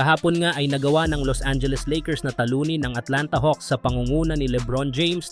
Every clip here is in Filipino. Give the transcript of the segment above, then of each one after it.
Kahapon nga ay nagawa ng Los Angeles Lakers na talunin ang Atlanta Hawks sa pangunguna ni LeBron James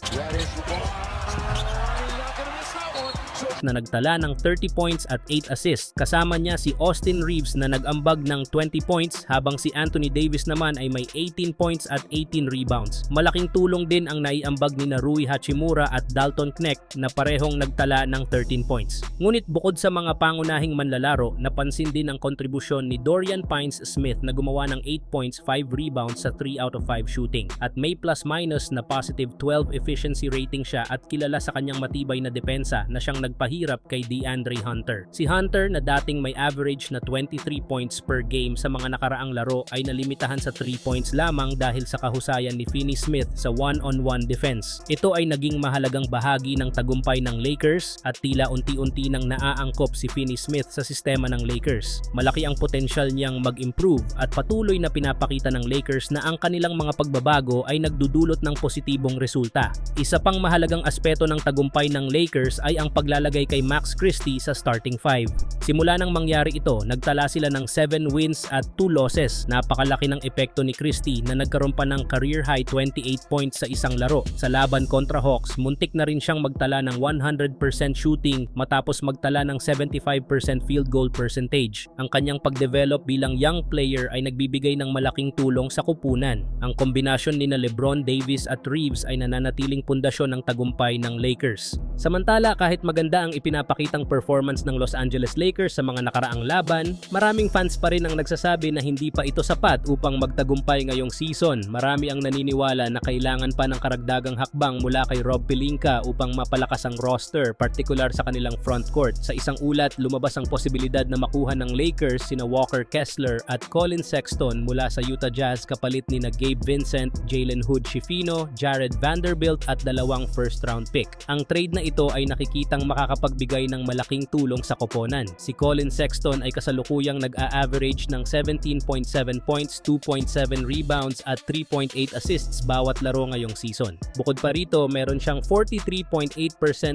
na nagtala ng 30 points at 8 assists. Kasama niya si Austin Reeves na nag-ambag ng 20 points habang si Anthony Davis naman ay may 18 points at 18 rebounds. Malaking tulong din ang naiambag ni Rui Hachimura at Dalton Knecht na parehong nagtala ng 13 points. Ngunit bukod sa mga pangunahing manlalaro, napansin din ang kontribusyon ni Dorian Pines Smith na gumawa ng 8 points, 5 rebounds sa 3 out of 5 shooting. At may plus-minus na positive 12 efficiency rating siya at kilala sa kanyang matibay na depensa na siyang nagpahirap kay DeAndre Hunter. Si Hunter na dating may average na 23 points per game sa mga nakaraang laro ay nalimitahan sa 3 points lamang dahil sa kahusayan ni Finney Smith sa one-on-one defense. Ito ay naging mahalagang bahagi ng tagumpay ng Lakers at tila unti-unti nang naaangkop si Finney Smith sa sistema ng Lakers. Malaki ang potensyal niyang mag-improve at patuloy na pinapakita ng Lakers na ang kanilang mga pagbabago ay nagdudulot ng positibong resulta. Isa pang mahalagang aspeto ng tagumpay ng Lakers ay ang paglalagay kay Max Christie sa starting five. Simula nang mangyari ito, nagtala sila ng 7 wins at 2 losses. Napakalaki ng epekto ni Christie na nagkaroon pa ng career high 28 points sa isang laro. Sa laban kontra Hawks, muntik na rin siyang magtala ng 100% shooting matapos magtala ng 75% field goal percentage. Ang kanyang pagdevelop bilang young player ay nagbibigay ng malaking tulong sa kupunan. Ang kombinasyon ni na LeBron Davis at Reeves ay nananatiling pundasyon ng tagumpay ng Lakers. Samantala kahit maganda ang ipinapakitang performance ng Los Angeles Lakers sa mga nakaraang laban, maraming fans pa rin ang nagsasabi na hindi pa ito sapat upang magtagumpay ngayong season. Marami ang naniniwala na kailangan pa ng karagdagang hakbang mula kay Rob Pelinka upang mapalakas ang roster, particular sa kanilang front court. Sa isang ulat, lumabas ang posibilidad na makuha ng Lakers sina Walker Kessler at Colin Sexton mula sa Utah Jazz kapalit ni na Gabe Vincent, Jalen Hood Schifino, Jared Vanderbilt at dalawang first round pick. Ang trade na ito ay nakikitang makakapagbigay ng malaking tulong sa koponan. Si Colin Sexton ay kasalukuyang nag-a-average ng 17.7 points, 2.7 rebounds at 3.8 assists bawat laro ngayong season. Bukod pa rito, meron siyang 43.8%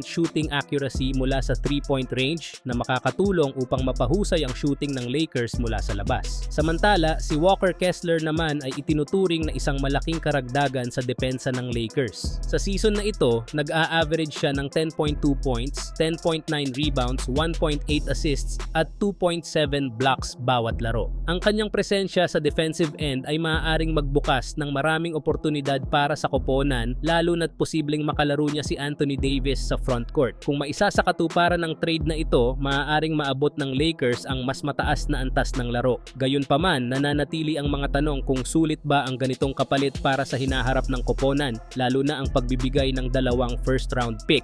shooting accuracy mula sa 3-point range na makakatulong upang mapahusay ang shooting ng Lakers mula sa labas. Samantala, si Walker Kessler naman ay itinuturing na isang malaking karagdagan sa depensa ng Lakers. Sa season na ito, nag-a-average siya ng 10.2 points, 10.9 rebounds, 1.8 assists at 2.7 blocks bawat laro. Ang kanyang presensya sa defensive end ay maaaring magbukas ng maraming oportunidad para sa koponan lalo na't posibleng makalaro niya si Anthony Davis sa front court. Kung maisa sa katuparan ng trade na ito, maaaring maabot ng Lakers ang mas mataas na antas ng laro. Gayunpaman, nananatili ang mga tanong kung sulit ba ang ganitong kapalit para sa hinaharap ng koponan, lalo na ang pagbibigay ng dalawang first round pick.